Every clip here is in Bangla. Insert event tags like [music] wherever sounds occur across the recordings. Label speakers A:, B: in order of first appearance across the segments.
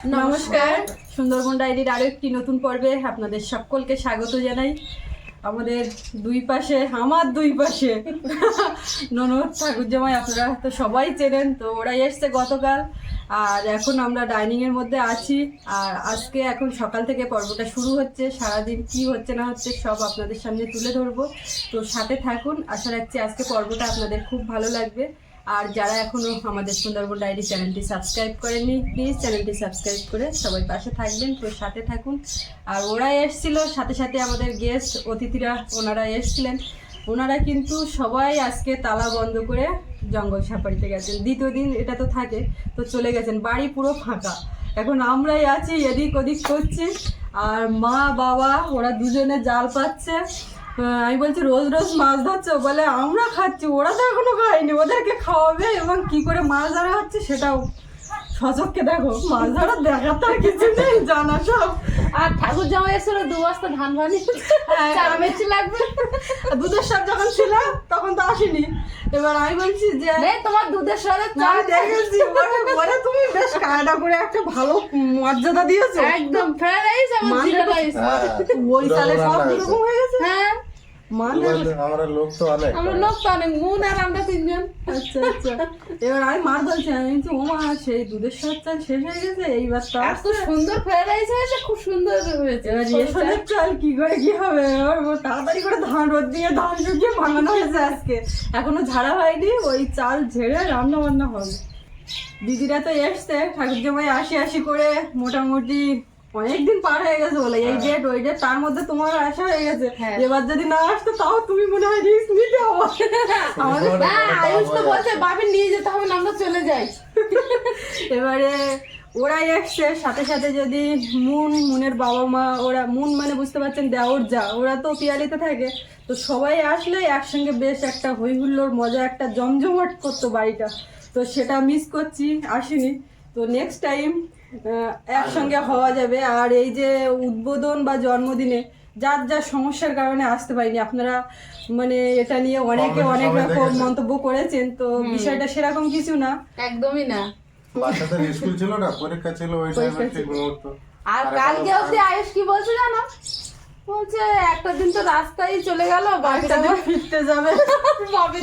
A: নমস্কার। সুন্দরবন ডায়েরির আরও একটি নতুন পর্বে আপনাদের সকলকে স্বাগত জানাই। আমাদের দুই পাশে, আমার দুই পাশে [laughs] ননদ ঠাকুর জামাই আপনারা তো সবাই চেনেন, তো ওরাই এসছে গতকাল। আর এখন আমরা ডাইনিংয়ের মধ্যে আছি। আর আজকে এখন সকাল থেকে পর্বটা শুরু হচ্ছে। সারাদিন কি হচ্ছে না হচ্ছে সব আপনাদের সামনে তুলে ধরবো। তো সাথে থাকুন। আশা রাখছি আজকে পর্বটা আপনাদের খুব ভালো লাগবে। আর যারা এখনও আমাদের সুন্দরবন ডায়েরি চ্যানেলটি সাবস্ক্রাইব করেনি প্লিজ চ্যানেলটি সাবস্ক্রাইব করে সবাই পাশে থাকবেন তো সাথে থাকুন। আর ওরা এসছিল, সাথে সাথে আমাদের গেস্ট অতিথিরা, ওনারা এসছিলেন। ওনারা কিন্তু সবাই আজকে তালা বন্ধ করে জঙ্গল সাফারিতে গেছেন। দ্বিতীয় দিন এটা তো থাকে, তো চলে গেছেন। বাড়ি পুরো ফাঁকা। এখন আমরাই আছি, এদিক ওদিক করছি। আর মা, বাবা, ওরা দুজনে জাল পাচ্ছে। আমি বলছি রোজ রোজ মাছ ধরছো? বলে আমরা খাচ্ছি ওরা তো এখনও খায়নি ওদেরকে খাওয়াবে এবং কি করে মাছ ধরা হচ্ছে সেটাও। সচককে দেখো মাছ ধরা দেখার তো আর কিছু নেই জানা সব।
B: আর ঠাকুর জামাই এসেছিল দু বস্তা ধান ভানি
A: হ্যাঁ,
B: মেচি লাগবে।
A: দুধের সাপ যখন ছিল তখন তো আসেনি। এবার আমি বলছি যে
B: নেই তোমার দুধের সাথে
A: আমি দেখেছি বলে- তুমি বেশ কায়দা করে একটা ভালো মর্যাদা দিয়েছ।
B: একদম ফ্রাইড রাইস
A: মানে
B: জিরা রাইস
A: ওই সালে সব এরকম হয়ে গেছে?
B: হ্যাঁ।
C: আমরা লোক তো অনেক।
B: আমরা লোক তো অনেক মুন আর আমরা তিনজন।
A: আচ্ছা আচ্ছা। এবার আমি মার বলছি আমি সেই দুধের সার চাল শেষ হয়ে গেছে এইবার তো
B: এত সুন্দর ফ্রাইড হয়েছে খুব সুন্দর হয়েছে।
A: এবার রেশনের চাল কি করে কি হবে? এবার তাড়াতাড়ি করে ধান রোদ দিয়ে ধান শুকিয়ে বানানো হয়েছে আজকে। এখনও ঝাড়া হয়নি ওই চাল ঝেড়ে রান্না বান্না হবে। দিদিরা তো এসছে ঠাকুর জামাই আসি আসি করে মোটামুটি অনেকদিন পার হয়ে গেছে বলে এই ডেট ওই ডেট তার মধ্যে তোমার আসা হয়ে গেছে।
B: হ্যাঁ।
A: এবার যদি না আসতো তাও তুমি মনে হয় রিস্ক নিতে হবে। আমাদের
B: না আয়ুষ তো বলছে বাপি নিয়ে যেতে হবে না আমরা চলে যাই।
A: এবারে ওরা এসছে সাথে সাথে যদি মুন মুনের বাবা মা ওরা মুন মানে বুঝতে পারছেন দেওর যা ওরা তো পিয়ালিতে থাকে। তো সবাই আসলে একসঙ্গে বেশ একটা হই হুল্লোড় মজা একটা জমজমাট করতো বাড়িটা। তো সেটা মিস করছি আসিনি। তো নেক্সট টাইম একসঙ্গে হওয়া যাবে। আর এই যে উদ্বোধন বা জন্মদিনে যার যার সমস্যার কারণে আসতে পারিনি আপনারা মানে এটা নিয়ে অনেকে অনেক রকম মন্তব্য করেছেন তো বিষয়টা সেরকম কিছু না।
B: একদমই না।
C: বাচ্চাদের স্কুল ছিল না পরীক্ষা ছিল ওই টাইমে ঠিক মুহূর্ত
B: আর কালকে অবধি আয়ুষ কি বলছে জানো? বলছে একটা দিন তো রাস্তায় চলে গেল বাচ্চা
A: বাচ্চাদের ফিরতে যাবে।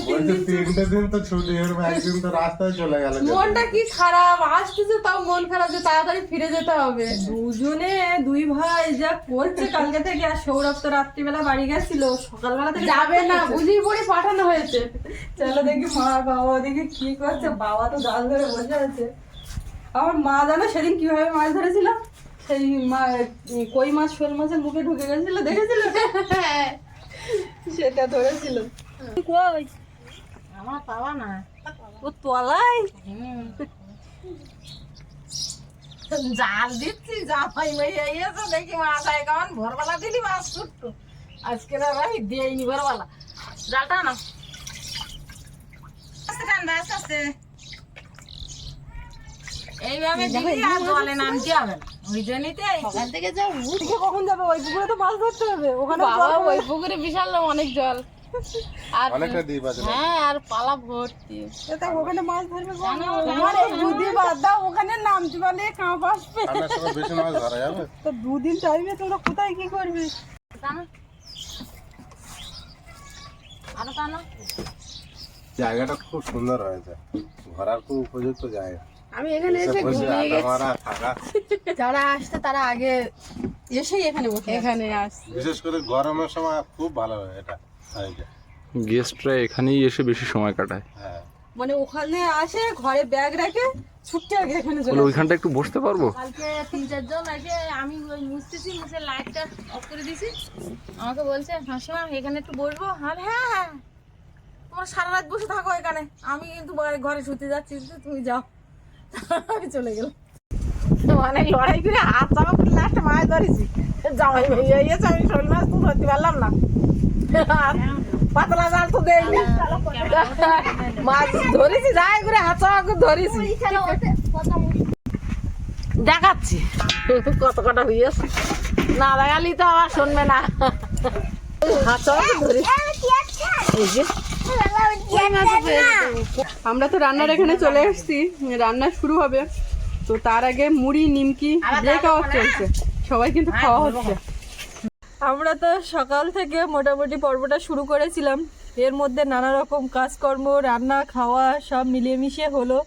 B: তিন দিন
C: তিনটে দিন তো ছুটি এর একদিন তো রাস্তায় চলে গেল
B: মনটা কি খারাপ? আসতেছে তাও মন খারাপ যে তাড়াতাড়ি ফিরে যেতে হবে।
A: দুজনে দুই ভাই যা করছে কালকে থেকে আর সৌরভ তো রাত্রিবেলা বাড়ি গেছিল সকালবেলা থেকে
B: যাবে না বুঝি পড়ে পাঠানো হয়েছে।
A: চলো দেখি মা বাবা ওদিকে কি করছে বাবা তো জাল ধরে বসে আছে। আমার মা জানো সেদিন কীভাবে মাছ ধরেছিল? সেই কই মাছ শোল মাছের মুখে ঢুকে গেছিল দেখেছিল? সেটা ধরেছিল। কই?
B: আমার পাওয়া না।
A: ও তলায়?
B: জাল দিচ্ছি জামাই মাইয়া এসে দেখি মাথায় কেমন? ভোরবেলা দিলি মাছ ছুটতো আজকে না আমি দিইনি ভোরবেলা। জালটা না এইভাবে আর জলে নামতে হবে না। ওই জন্যই তো সকাল থেকে যাও
A: ওদিকে কখন যাবে? ওই পুকুরে তো মাছ ধরতে হবে। ওখানে
B: বাবা ওই পুকুরে বিশাল অনেক জল। আর
C: অনেকটা দ্বীপ আছে।
B: হ্যাঁ আর পালা ভর্তি।
A: ওখানে মাছ ধরবে তোমার এই দুদিন বাদ দাও ওখানে নামতে পারলে কাঁপ আসবে।
C: ঠান্ডার সময় বেশি মাছ ধরা যাবে।
A: তো দুদিন টাইমে তোমরা কোথায় কি করবে।
C: জায়গাটা খুব সুন্দর হয়েছে। ঘোরার খুব উপযুক্ত জায়গা।
B: আমি এখানে
C: এসে
B: ঘুমিয়ে গেছি।
A: যারা আসছে তারা আগে এসেই এখানে বসে
B: এখানে আসছি।
C: বিশেষ করে গরমের সময় খুব ভালো হয় এটা
D: গেস্টরা এখানেই এসে বেশি সময় কাটায়।
C: হ্যাঁ।
A: মানে ওখানে আসে ঘরে ব্যাগ রাখে ছুটতে আগে এখানে চলে
D: বলে ওইখানটা একটু বসতে পারব?
B: কালকে তিন চারজন এসে আমি ওই মুছতেছি মুছে লাইটটা অফ করে দিয়েছি আমাকে বলছে হাসমা এখানে একটু বসবো? আর হ্যাঁ হ্যাঁ তোমরা সারা রাত বসে থাকো এখানে। আমি কিন্তু ঘরে শুতে যাচ্ছি তো তুমি যাও। আমি চলে গেলাম। মানে লড়াই করে হাত চাপা করে লাস্টে মাছ ধরেছি। জামাই ভেঙে গিয়েছে আমি শোল মাছ তো ধরতে পারলাম না। পাতলা জাল তো দেয়নি। মাছ ধরেছি যাই করে হাত করে ধরেছি। দেখাচ্ছি। কত কটা হয়েছে না দেখালি তো আবার শুনবে না। হাত করে ধরেছি।
A: আমরা তো রান্নার এখানে চলে এসেছি। রান্না শুরু হবে। তো তার আগে মুড়ি নিমকি ব্রেকআউট চলছে সবাই কিন্তু খাওয়া হচ্ছে। আমরা তো সকাল থেকে মোটামুটি পর্বটা শুরু করেছিলাম। এর মধ্যে নানা রকম কাজকর্ম রান্না খাওয়া সব মিলিয়ে মিশিয়ে হলো।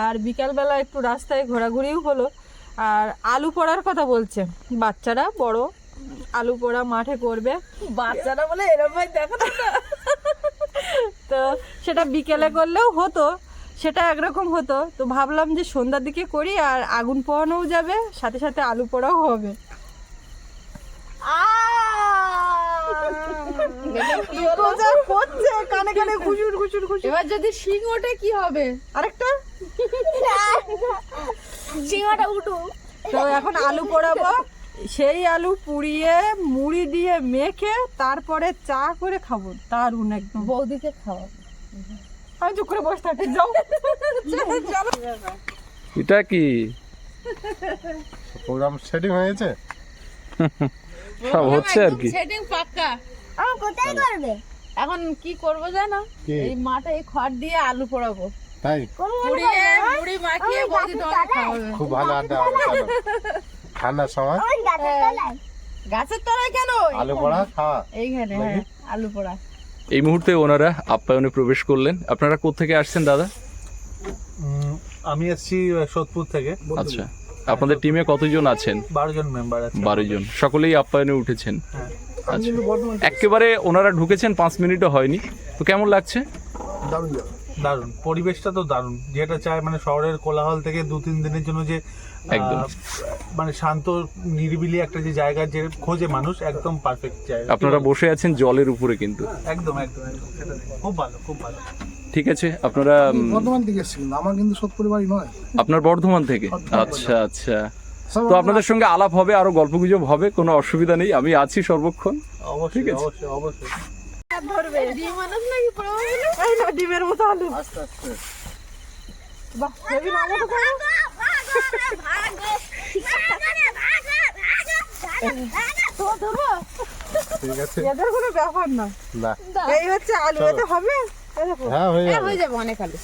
A: আর বিকালবেলা একটু রাস্তায় ঘোরাঘুরিও হলো। আর আলু পোড়ার কথা বলছে। বাচ্চারা বড় আলু পোড়া মাঠে করবে।
B: বাচ্চারা বলে এরকম দেখো তো
A: সেটা বিকেলে করলেও হতো সেটা একরকম হতো। তো ভাবলাম যে সন্ধ্যার দিকে করি আর আগুন পোহানোও যাবে সাথে সাথে আলু পোড়াও হবে। করছে কানে কানে ঘুষুর ঘুষুর ঘুষুর
B: এবার যদি শিং ওঠে কি হবে?
A: আরেকটা?
B: শিঙাটা উঠু
A: তো এখন আলু পোড়াবো। সেই আলু পুড়িয়ে মুড়ি দিয়ে মেখে তারপরে চা করে খাব। দারুণ একদম।
B: বৌদিকে খাওয়া
A: আমি চুপ করে বসে থাকি যাও। চলো।
D: এটা কি?
C: প্রোগ্রাম সেটিং হয়েছে?
D: সব হচ্ছে আর কি।
B: সেটিং পাক্কা।
E: কোথায় করবে?
B: এখন কি করব জানো? এই মাঠে এই খড় দিয়ে আলু পোড়াবো।
C: তাই?
B: পুড়িয়ে মুড়ি মাখিয়ে বৌদি তোমাকে খাওয়াবে।
C: খুব ভালো আড্ডা ঠান্ডার সময়?
E: গাছের তলায়।
B: কেন?
C: আলু পড়া খাওয়া
B: এইখানে হ্যাঁ আলু পোড়া।
D: এই মুহূর্তে ওনারা আপ্যায়নে প্রবেশ করলেন। আপনারা কোত্থেকে আসছেন দাদা?
F: আমি আসছি সোদপুর থেকে।
D: আচ্ছা। আপনাদের টিমে কতজন আছেন?
F: বারো জন মেম্বার আছে।
D: বারো জন। সকলেই আপ্যায়নে উঠেছেন।
F: হ্যাঁ।
D: আচ্ছা। একেবারে ওনারা ঢুকেছেন পাঁচ মিনিটও হয়নি। তো কেমন লাগছে?
F: দারুণ। দারুণ। পরিবেশটা তো দারুণ। যেটা চায় মানে শহরের কোলাহল থেকে দু তিন দিনের জন্য যে
D: একদম।
F: মানে শান্ত নিরিবিলি একটা যে জায়গা যে খোঁজে মানুষ একদম পারফেক্ট জায়গা।
D: আপনারা বসে আছেন জলের উপরে কিন্তু।
F: একদম একদম একদম খুব ভালো খুব ভালো।
D: ঠিক আছে আপনারা
G: বর্ধমান থেকে এসেছি কিন্তু আমার কিন্তু নয়।
D: আপনার বর্ধমান থেকে? আচ্ছা আচ্া তো আপনাদের সঙ্গে আলাপ হবে আরও গল্পগুজব হবে কোনো অসুবিধা নেই আমি আছি সর্বক্ষণ।
F: অবশ্যই
D: ঠিক আছে।
F: অবশ্যই অবশ্যই।
B: ডিম মানুষ নাকি পোড়াবো
A: না ডিমের মতো আলু বাহ।
C: ঠিক আছে।
A: এদের কোনো ব্যাপার না।
C: না।
A: এই হচ্ছে আলু এতে হবে?
C: হ্যাঁ হয়ে
B: হ্যাঁ,
C: যাবে।
B: হয়ে যাবে অনেক আলু।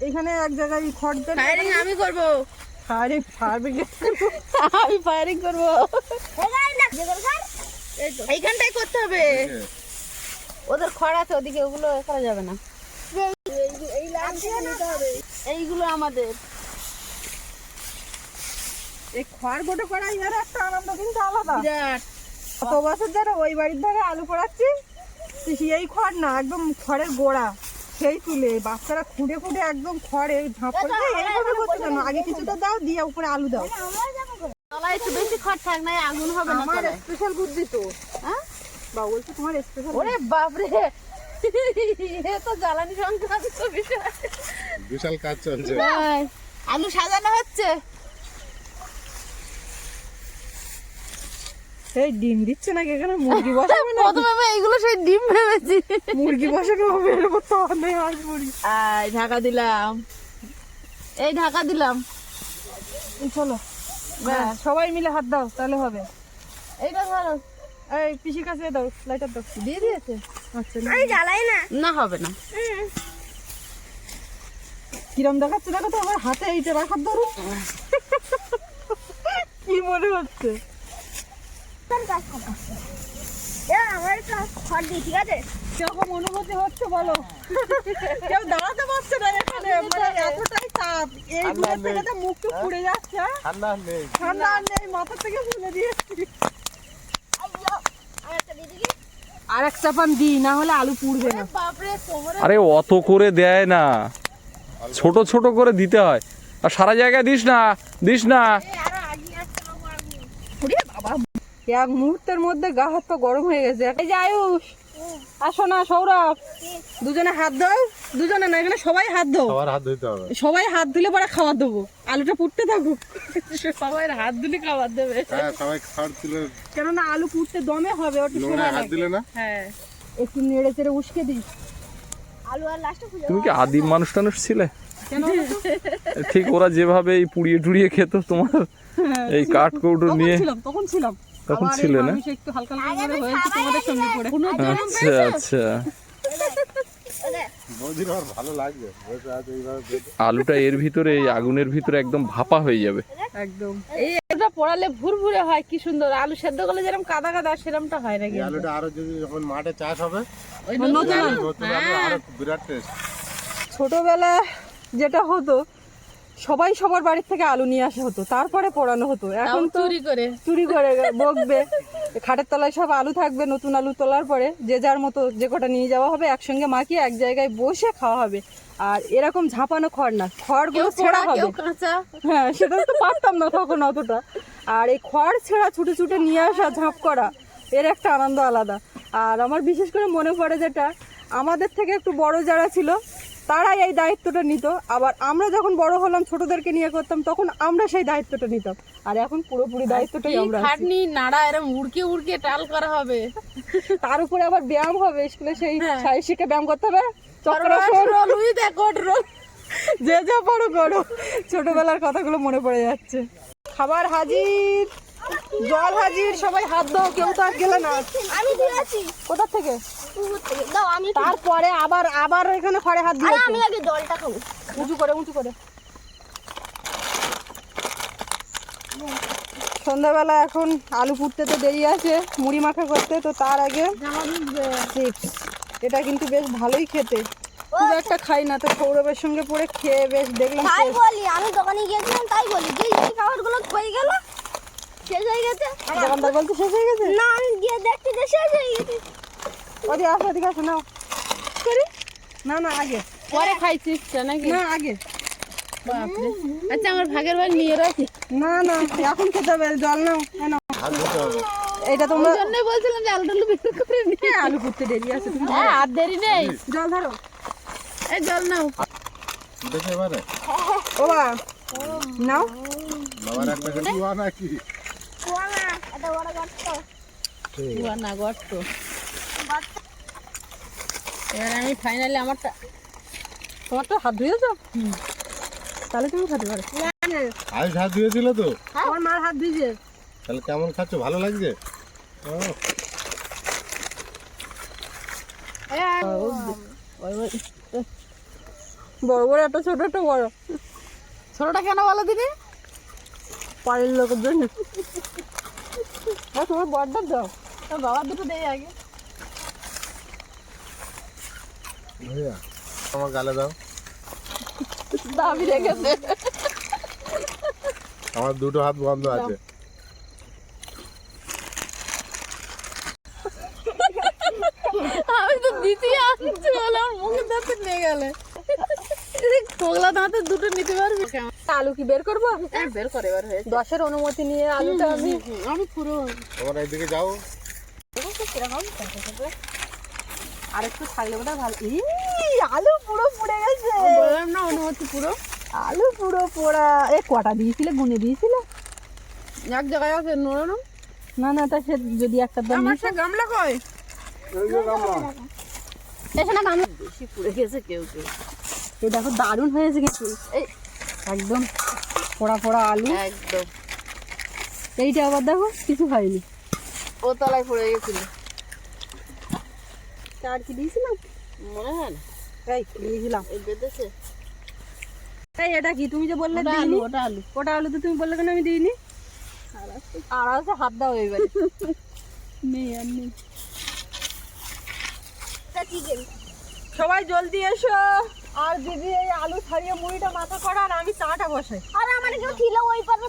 A: এখানে এক জায়গায় খড়
B: আমি করব।
A: আরে ফায়ার [laughs]
B: আমি ফায়ারিং করব। এইখানটাই করতে হবে। ওদের খড় আছে ওদিকে ওগুলো করা যাবে না।
E: এই
B: এইগুলো আমাদের।
A: এই খড় গোটো করা এর একটা আনন্দ কিন্তু আলাদা।
B: বিরাট।
A: কত বছর ধরে ওই বাড়ির ধারে আলু পোড়াচ্ছি সেই খড় না একদম খড়ের গোড়া। সেই তুলে বাচ্চারা খুঁড়ে খুঁড়ে একদম খড়ে ঝাঁপ করে "এই, এইভাবে করছ কেন আগে কিছুটা দাও দিয়ে উপরে আলু দাও।
B: তলায় একটু বেশি খড় থাক না আগুন হবে না
A: আমার। স্পেশাল বুদ্ধি তো।
B: হ্যাঁ?
A: বা বলছি তোমার স্পেশাল
B: ওরে বাপরে। এ তো জ্বালানি সংক্রান্ত বিষয়।
C: বিশাল কাজ চলছে।
B: ভাই, আলু সাজানো হচ্ছে।
A: এই ডিম দিচ্ছে নাকি এখানে? মুরগি বসাবে না
B: প্রথমে আমি এইগুলো সেই ডিম ভেবেছি।
A: মুরগি বসানো হবে এর উপর তো নেই আর মুরগি।
B: আয় ঢাকা দিলাম। এই ঢাকা দিলাম।
A: চলো। সবাই মিলে হাত দাও তাহলে হবে।
B: এইটা ধরো।
A: এই পিসির কাছে দাও লাইটার দাও।
B: দিয়ে দিয়েছে?
A: আচ্ছা
E: আমি জ্বালাই না।
B: না হবে না।
A: কিরম দেখাচ্ছে দেখো তো আমার হাতে এইটা রাখার ধরো। কি মনে হচ্ছে?
E: আমার খড় দিই ঠিক আছে?
A: কীরকম অনুভূতি হচ্ছে বলো? কেউ দাঁড়াতে পারছে না এখানে মানে এতটাই তাপ এই দূরের থেকে তো মুখ টুক পুড়ে যাচ্ছে হ্যাঁ?
C: ঠান্ডা নেই।
A: ঠান্ডা আর নেই মাথা থেকে ফেলে দিয়েছি। আর এক চাপান দিই না হলে আলু পুড়বে না।
D: আরে অত করে দেয় না। ছোট ছোট করে দিতে হয়। আর সারা জায়গায় দিস না দিস না।
A: এক মুহূর্তের মধ্যে গা হাত পা গরম হয়ে গেছে। এই যে আয়ুষ আসো না সৌরভ। দুজনে হাত দাও দুজনে না এখানে সবাই হাত দাও
C: সবার হাত ধুতে হবে।
A: সবাই হাত দিলে পরে খাবার দেবো। আলুটা পুড়তে থাকুক।
B: সবাই হাত দিলে খাবার দেবে।
C: হ্যাঁ সবাই খাওয়ার দিলে
A: কেননা আলু পুড়তে দমে হবে ওটা সময়
C: হাত দিলে না?
B: হ্যাঁ
A: একটু নেড়ে চেড়ে উস্কে দিই
E: আলু আর লাস্টে খুঁজে
D: তুমি কি আদিম মানুষ টানুষ ছিলে?
A: কেন?
D: ঠিক ওরা যেভাবে এই পুড়িয়ে টুড়িয়ে খেত তোমার এই কাঠ কৌটো নিয়ে।
A: ছিলাম তখন ছিলাম।
D: তখন ছিল না?
A: একটু হালকা হালকা করে হয়েছে তোমাদের সঙ্গে পড়ে।
D: আচ্ছা আচ্ছা।
C: বৌদির আমার ভালো লাগবে।
D: আলুটা এর ভিতরে এই আগুনের ভিতরে একদম ভাপা হয়ে যাবে।
A: একদম।
B: এই আলুটা পোড়ালে ভুরভুরে হয় কি সুন্দর। আলু সেদ্ধ করলে যেরকম কাদা কাদা সেরকমটা হয় না
C: আলুটা আরও যদি যখন মাঠে চাষ হবে আরও বিরাট টেস্ট
A: ছোটবেলা যেটা হতো সবাই সবার বাড়ির থেকে আলু নিয়ে আসা হতো তারপরে পোড়ানো হতো। এখন তো
B: চুরি করে।
A: চুরি করে বকবে। খাটের তলায় সব আলু থাকবে নতুন আলু তোলার পরে যে যার মতো যে কটা নিয়ে যাওয়া হবে একসঙ্গে মাখিয়ে এক জায়গায় বসে খাওয়া হবে। আর এরকম ঝাঁপানো খড় না খড়গুলো ছেঁড়া হবে। হ্যাঁ সেটা তো পারতাম না তখন অতটা। আর এই খড় ছেঁড়া ছুটে ছুটে নিয়ে আসা ঝাঁপ করা এর একটা আনন্দ আলাদা। আর আমার বিশেষ করে মনে পড়ে যেটা আমাদের থেকে একটু বড় যারা ছিল তারাই এই দায়িত্বটা নিত। আবার আমরা যখন বড় হলাম ছোটদেরকে নিয়ে করতাম তখন আমরা সেই দায়িত্বটা নিতাম। আর এখন পুরোপুরি দায়িত্বটাই আমরা।
B: খাটনি নাড়া এরম উড়কে উড়কে টাল করা হবে।
A: তার উপরে আবার ব্যায়াম হবে স্কুলে সেই সাই শিখে ব্যায়াম করতে হবে। যে যা পারো করো। ছোটবেলার কথাগুলো মনে পড়ে যাচ্ছে। খাবার হাজির। জল হাজির সবাই হাত দাও কেউ তো আর গেলে না।
E: আমি দিয়েছি
A: কোথা থেকে?
E: দাও আমি
A: তারপরে আবার আবার এখানে খড়ে হাত
E: আমি আগে জলটা খাব।
A: উঁচু করে উঁচু করে। সন্ধ্যাবেলা এখন আলু ফুটতে তো দেরি আছে মুড়ি মাখা করতে তো তার আগে চিপস। এটা কিন্তু বেশ ভালোই খেতে। খুব একটা খাই না তো সৌরভের সঙ্গে পড়ে খেয়ে বেশ দেখলাম
E: তাই বলি আমি দোকানে গিয়েছিলাম তাই বলি যে খাবারগুলো হয়ে গেল শেষ হয়ে গেছে?
A: দোকানদার বলতে শেষ হয়ে গেছে?
E: না আমি গিয়ে দেখছি যে শেষ হয়ে গেছে।
A: ওদি আসো এদিকে আসো নাও। করি? না না আগে।
B: পরে খাইছিস নাকি?
A: না আগে।
B: বাপরে। আচ্ছা আমার ভাগের ভাই নিয়ে রাখি।
A: না না এখন খেতে হবে জল নাও
C: ধুতে
A: এটা তোমরা
B: জন্যই বলছিলাম যে আলু টালু বের করে নি
A: হ্যাঁ, আলু ফুটতে দেরি আছে তুমি
B: হ্যাঁ আর দেরি নেই।
A: জল ধরো।
B: এই জল নাও।
C: দেখে এবারে।
A: ও বা নাও।
C: বাবার একটা কিন্তু নাকি?
E: কুয়া না গর্ত।
B: এবার আমি ফাইনালি আমারটা
A: তোমার তো হাত ধুয়েছ? তাহলে তুমি খেতে পারো।
C: আয়ুষ হাত ধুয়েছিল তো?
A: আমার মার হাত ধুয়েছে
C: তাহলে কেমন খাচ্ছ? ভালো লাগছে?
A: বড় বড় একটা ছোট একটা বড়।
B: ছোটটা কেন বলো দিদি?
A: বাড়ির লোকের জন্য। তোমার বড়টা দাও।
B: তোর বাবার দুটো দেই আগে।
C: আমার গালে দাও।
B: দাবি রেখেছে।
C: আমার দুটো হাত বন্ধ আছে।
B: আমি তো আনছি বলে আমার মুখে দাঁতে নিয়ে গেলে। কোগলা দাঁতে দুটো নিতে পারবি?
A: আলু কি বের করব
B: হ্যাঁ, বের করে এবার হয়েছে।
A: দশের অনুমতি নিয়ে আলুটা আমি
B: আমি পুরো
C: তোমার এইদিকে যাও।
A: আর একটু থাকলে বোধহয় ভালো ই আলু পুরো পুড়ে গেছে।
B: বললাম না অনুমতি পুরো।
A: আলু পুরো পোড়া এ কটা দিয়েছিলে? গুনে দিয়েছিলে?
B: এক জায়গায় আছে নোড়ানো
A: না না তা সে যদি একটা দাম
B: আমার সে গামলা কই?
A: এসে না গামলা
B: বেশি পুড়ে গেছে কেউ কেউ।
A: এ দেখো দারুণ হয়েছে কিন্তু।
B: এই
A: একদম পোড়া পোড়া আলু।
B: একদম।
A: এইটা আবার দেখো কিছু হয়নি
B: ও তলায় পড়ে গেছিল।
A: আর কি দিয়েছিলাম?
B: মনে হয় না।
A: এই দিয়েছিলাম।
B: এই বেঁধেছে।
A: এই এটা কি? তুমি যে বললে দিইনি?
B: ওটা আলু।
A: ওটা আলু তো তুমি বললে কেন আমি দিইনি? আর আছে হাত দাও এইবার
B: নেই আর নেই।
A: সবাই জলদি এসো। আর দিদি এই আলু ছাড়িয়ে মুড়িটা মাথা করা আর আমি চাটা বসাই।
E: আর আমার কেউ ছিল ওই পারে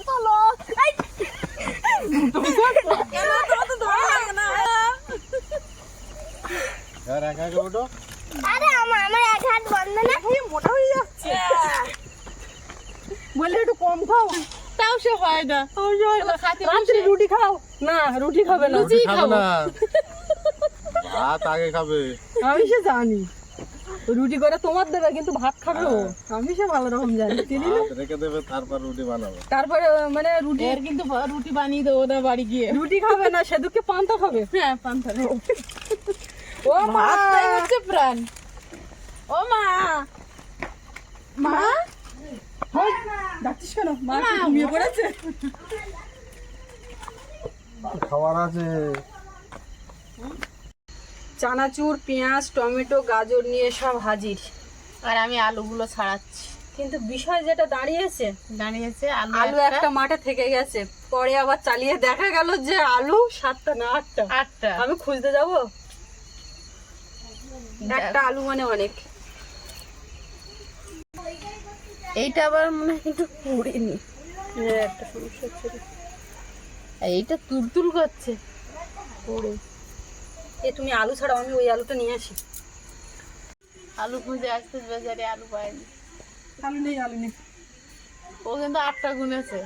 C: একা ওঠো।
E: আরে আমার আমার এক হাত বন্ধ না?
A: মোটা হয়ে যাচ্ছে। বললে একটু কম খাও।
B: তাও সে হয় না।
A: রাত্রে রুটি খাও। না রুটি খাবে না।
C: রুটি খাবে। না। ভাত আগে খাবে।
A: আমি সে জানি। রুটি করে তোমার দেবে কিন্তু ভাত খাবে ও। আমি সে ভালো রকম জানি চিনি না?
C: রেখে দেবে তারপর রুটি বানাবে।
A: তারপরে মানে রুটি
B: এর কিন্তু রুটি বানিয়ে দেবো ওদের বাড়ি গিয়ে।
A: রুটি খাবে না সে সেদুকে পান্তা খাবে।
B: হ্যাঁ পান্তা
A: ও মা!
B: হচ্ছে প্রাণ। ও মা! মা!
A: ডাকছিস কেন? মা ঘুমিয়ে পড়েছে।
G: খাবার আছে।
A: চানাচুর পেঁয়াজ টমেটো গাজর নিয়ে সব হাজির।
B: আর আমি আলুগুলো ছাড়াচ্ছি।
A: কিন্তু বিষয় যেটা দাঁড়িয়েছে
B: দাঁড়িয়েছে আলু
A: একটা। মাঠে থেকে গেছে। পরে আবার চালিয়ে দেখা গেল যে আলু সাতটা না আটটা।
B: আটটা।
A: আমি খুঁজতে যাব? একটা আলু মানে অনেক।
B: এইটা আবার মনে হয় একটু পুড়েনি।
A: হ্যাঁ, একটা সমস্যা হচ্ছে।
B: এইটা তুলতুল করছে। পুড়ে।
A: এ তুমি আলু ছাড়াও আমি ওই আলুটা নিয়ে আসি।
B: আলু খুঁজে আসতে বেচারে আলু পায়নি
A: আলু নেই আলু নেই।
B: ও কিন্তু আটটা গুনেছে।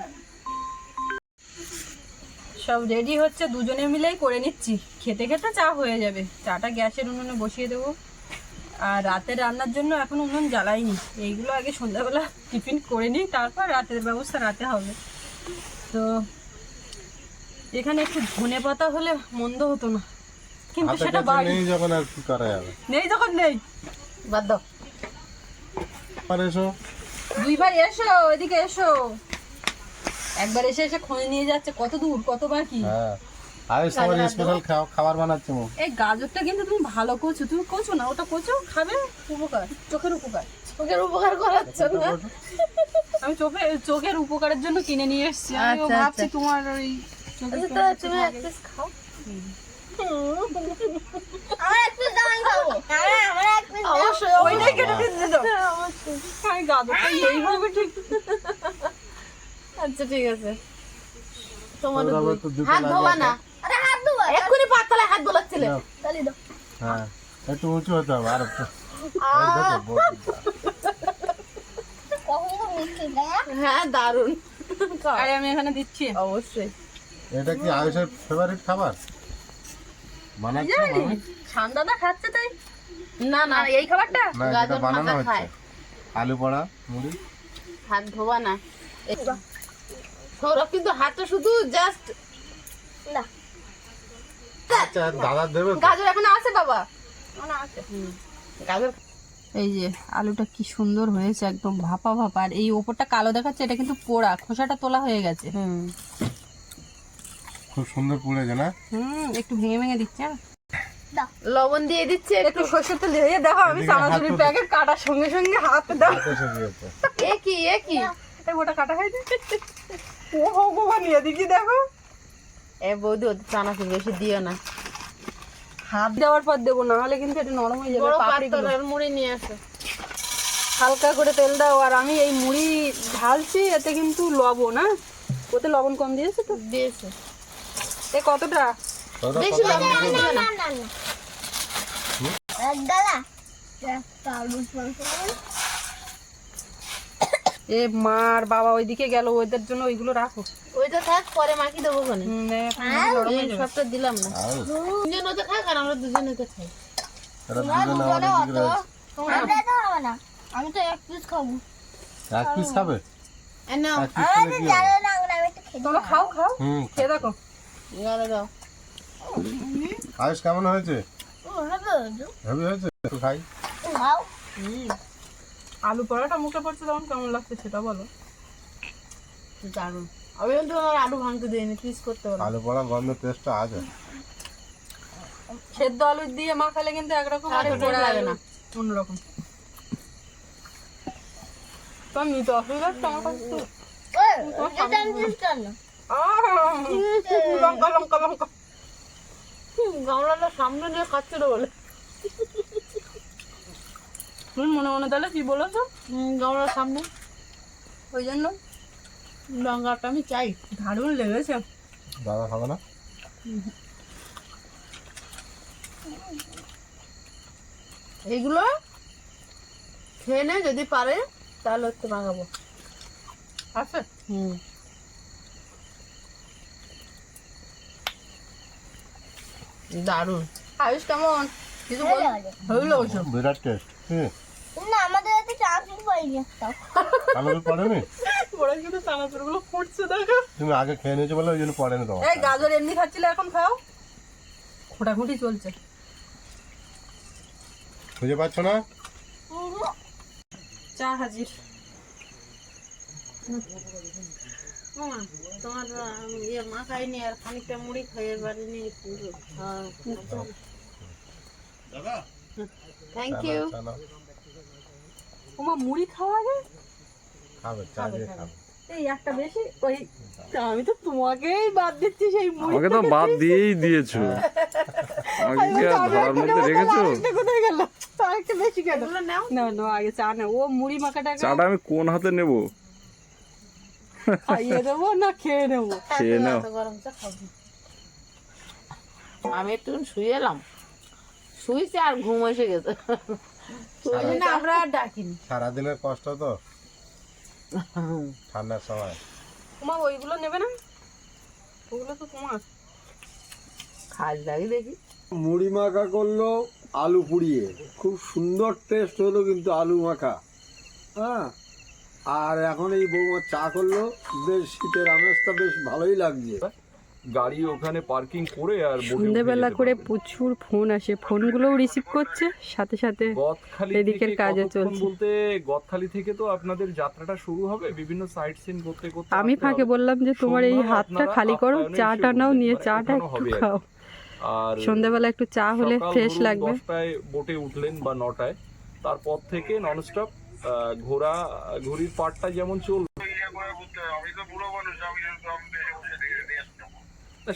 A: সব রেডি হচ্ছে দুজনে মিলেই করে নিচ্ছি। খেতে খেতে চা হয়ে যাবে। চাটা গ্যাসের উনুনে বসিয়ে দেবো। আর রাতের রান্নার জন্য এখন উনুন জ্বালাইনি। এইগুলো আগে সন্ধ্যাবেলা টিফিন করে নিই তারপর রাতের ব্যবস্থা রাতে হবে। তো এখানে একটু ধনে পাতা হলে মন্দ হতো না। কিন্তু সেটা বাড়ি
C: নেই যখন আর কি করা যাবে?
A: নেই যখন নেই।
B: বাদ দাও।
C: আর এসো।
A: দুই ভাই এসো এদিকে এসো। একবার এসে এসে খোঁজ নিয়ে যাচ্ছে কত দূর কত বাকি
C: হ্যাঁ। আর সবার স্পেশাল খাবার বানাচ্ছি মো।
A: এই গাজরটা কিন্তু তুমি ভালো কোচো তুমি কোচো না ওটা কোচো খাবে? উপকার চোখের উপকার।
B: চোখের উপকার করাচ্ছ না?
A: আমি চোখে চোখের উপকারের জন্য কিনে নিয়ে এসেছি। আমি
B: আচ্ছা,
A: ভাবছি
B: আচ্ছা।
A: তোমার ওই চোখের
B: আচ্ছা, তুমি। এক খাও।
E: আমার এক পিস খাব আমার আমার এক
B: অবশ্যই
A: ওইটাই কেটে দিতে দাও। আমি গাজরটা এইভাবে ঠিক
B: আচ্ছা ঠিক আছে। তোমার হাত ধোবা না।
E: আরে হাত দেবো
B: এক্ষুনি পাতলায় হাত বোলাচ্ছিলে
E: তালি দাও।
C: হ্যাঁ একটু উঁচু হতে হবে আর
B: হ্যাঁ দারুণ
A: আরে আমি এখানে দিচ্ছি।
B: অবশ্যই।
C: এটা কি আয়ুষের ফেভারিট খাবার? বানাচ্ছো
A: ঠান্ডাটা খাচ্ছে তাই।
B: না না
A: এই খাবারটা
B: গাজর
C: বানানো হচ্ছে।
B: খায়।
C: আলু পড়া মুড়ি?
B: হাত ধোবা না। সৌরভ কিন্তু হাতটা শুধু জাস্ট
E: না।
C: আচ্ছা দাদা দেবে
B: গাজর এখন আছে বাবা। গাজর
A: এই যে আলুটা কি সুন্দর হয়েছে একদম ভাপা ভাপা। আর এই ওপরটা কালো দেখাচ্ছে এটা কিন্তু পোড়া। খোসাটা তোলা হয়ে গেছে।
B: হুম।
C: খুব সুন্দর পুড়েছে না?
A: হুম একটু ভেঙে ভেঙে দিচ্ছে হ্যাঁ?
B: লবণ দিয়ে দিচ্ছে
A: একটু। সর্ষের তেল দিয়ে দেখো আমি
C: এদিকে
A: চানাচুরির প্যাকেট কাটার সঙ্গে সঙ্গে হাতে দাও।
B: এ কি এ কি?
A: এই ওটা কাটা হয়েছে ও ভগবান এদিকে দেখো।
B: এ বৌদি ওদের চানাচুর বেশি দিও না।
A: হাত দেওয়ার পর দেবো না হলে কিন্তু এটা নরম হয়ে যাবে পাপড়িগুলো।
B: মুড়ি নিয়ে আসো।
A: হালকা করে তেল দাও আর আমি এই মুড়ি ঢালছি এতে কিন্তু লবণ না ওতে লবণ কম দিয়েছে তো?
B: দিয়েছে।
A: এ কতটা?
B: বেশি না।
E: না না না এক গালা?
A: এ মা আর বাবা ওইদিকে গেল ওদের জন্য ওইগুলো রাখো।
B: ওইটা থাক পরে মাখি দেবো ওখানে।
A: হয়ে।
B: সবটা দিলাম না। তিনজন ওতে খাক আর আমরা খাই।
C: দুজনে
E: তো হবে না। আমি তো এক পিস খাব।
C: এক পিস খাবে?
E: তো
A: তোমরা খাও খাও। খেয়ে দেখো।
B: দাও
C: কেমন হয়েছে? হেভি হয়েছে? একটু খাই।
E: খাও।
A: আলু পরোটা মুখে পড়ছে তখন কেমন লাগছে সেটা বলো।
B: আমি কিন্তু আলু ভাঙতে দিইনি পিস করতে
C: আলু গন্ধ টেস্টটা আছে।
A: সেদ্ধ আলু দিয়ে মাখালে কিন্তু একরকম আর পোড়া
B: লাগে না।
A: অন্যরকম। তো নিতে অসুবিধা হচ্ছে আমার কাছে তো। লঙ্কা লঙ্কা লঙ্কা।
B: গামলাটা সামনে নিয়ে খাচ্ছিল বলে।
A: তুমি মনে মনে তাহলে কি বলেছ?
B: হুম, গামলার সামনে।
A: ওই জন্য
B: লঙ্কাটা আমি চাই।
A: দারুণ লেগেছে।
C: দাদা খাবে না?
B: এইগুলো খেয়ে নে যদি পারে তাহলে হচ্ছে মাখাবো।
A: আছে?
B: হুম। দারুণ
A: আয়ুষ কেমন? কিছু বল। হইল
C: বিরাট টেস্ট
E: না আমাদের এতে চানাচুর পাইনি একটা
C: পড়েনি
A: কিন্তু চানাচুরগুলো ফুটছে দেখো।
C: তুমি আগে খেয়ে নিয়েছো বলে ওই জন্য পড়েনি তোমার
A: এই গাজর এমনি খাচ্ছিলে এখন খাও। খোটাখুটি চলছে।
C: খুঁজে পাচ্ছ না?
A: চা হাজির।
B: তোমার ইয়ে মা খাইনি আর খানিকটা মুড়ি খাইয়ে পারিনি থ্যাংক ইউ
A: ওমা মুড়ি খাওয়া আগে
C: খাবে চা দিয়ে খাবে।
A: এই একটা বেশি ওই আমি তো তোমাকেই বাদ দিচ্ছি সেই মুড়ি
D: আমাকে তো বাদ দিয়েই দিয়েছ। আমাকে ধরার মধ্যে রেখেছো?
A: কোথায় গেল? আরেকটা বেশি কেন?
B: নাও।
A: না না আগে চা না ও মুড়ি মাখাটা
D: চাটা আমি কোন হাতে নেব?
A: খাইয়ে দেবো না খেয়ে নেব
D: খেয়ে নাও
B: গরম চা খাব আমি একটু শুয়ে এলাম শুয়েছি আর ঘুম এসে গেছে ওই জন্য আমরা আর ডাকিনি
C: সারাদিনের কষ্ট তো ঠান্ডার সময়
A: তোমার ওইগুলো নেবে না ওগুলো তো তোমার
B: খাজ লাগি দেখি
H: মুড়ি মাখা করল আলু পুড়িয়ে খুব সুন্দর টেস্ট হলো কিন্তু আলু মাখা হ্যাঁ আর এখন এই বৌমা চা করল বেশ শীতের আমেজটা বেশ ভালোই লাগছে।
D: গাড়ি ওখানে পার্কিং করে আর
A: সন্ধেবেলা করে প্রচুর ফোন আসে ফোনগুলোও রিসিভ করছে সাথে সাথে
D: গদখালি
A: এদিকের
D: থেকে
A: কাজও চলছে।
D: বলতে গদখালি থেকে তো আপনাদের যাত্রাটা শুরু হবে বিভিন্ন সাইট সিন করতে করতে
A: আমি ফাঁকে বললাম যে তোমার এই হাতটা খালি করো চাটা নাও নিয়ে
D: মানে
A: চাটা একটু
D: হবে
A: খাও।
D: আর
A: সন্ধ্যাবেলা একটু চা হলে ফ্রেশ লাগবে।
D: দশটায় বোটে উঠলেন বা নটায় তারপর থেকে ননস্টপ ঘোরা ঘুরির পার্টটা যেমন চলবে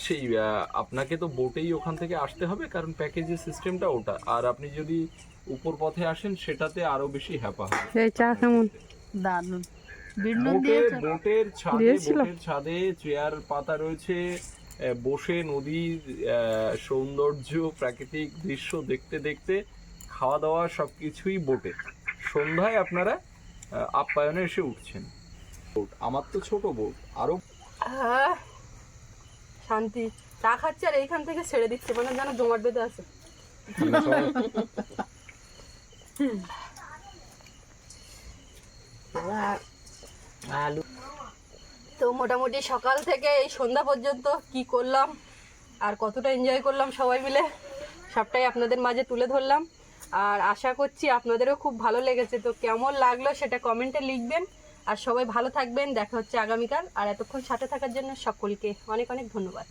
D: সেই আহ, আপনাকে তো বোটেই ওখান থেকে আসতে হবে কারণ প্যাকেজের সিস্টেমটা ওটা। আর আপনি যদি উপর পথে আসেন সেটাতে আরও বেশি হ্যাপা হবে।
A: এই চা কেমন?
B: বিন্ডন
D: বোটের বোটের ছাদে বোটের ছাদে চেয়ার পাতা রয়েছে আহ, বসে নদীর আহ, সৌন্দর্য প্রাকৃতিক দৃশ্য দেখতে দেখতে খাওয়া দাওয়া সবকিছুই বোটে সন্ধ্যায় আপনারা আপ্যায়নে এসে উঠছেন। আমার তো ছোট বোট আরও
A: আহ, শান্তি। চা খাচ্ছে আর এইখান থেকে ছেড়ে দিচ্ছে মানে যেন জমাট বেঁধে আছে।
B: আলু।
A: তো মোটামুটি সকাল থেকে এই সন্ধ্যা পর্যন্ত কি করলাম আর কতটা এনজয় করলাম সবাই মিলে সবটাই আপনাদের মাঝে তুলে ধরলাম। আর আশা করছি আপনাদেরও খুব ভালো লেগেছে। তো কেমন লাগল সেটা কমেন্টে লিখবেন। আর সবাই ভালো থাকবেন। দেখা হচ্ছে আগামীকাল। আর এতক্ষণ সাথে থাকার জন্য সকলকে অনেক অনেক ধন্যবাদ।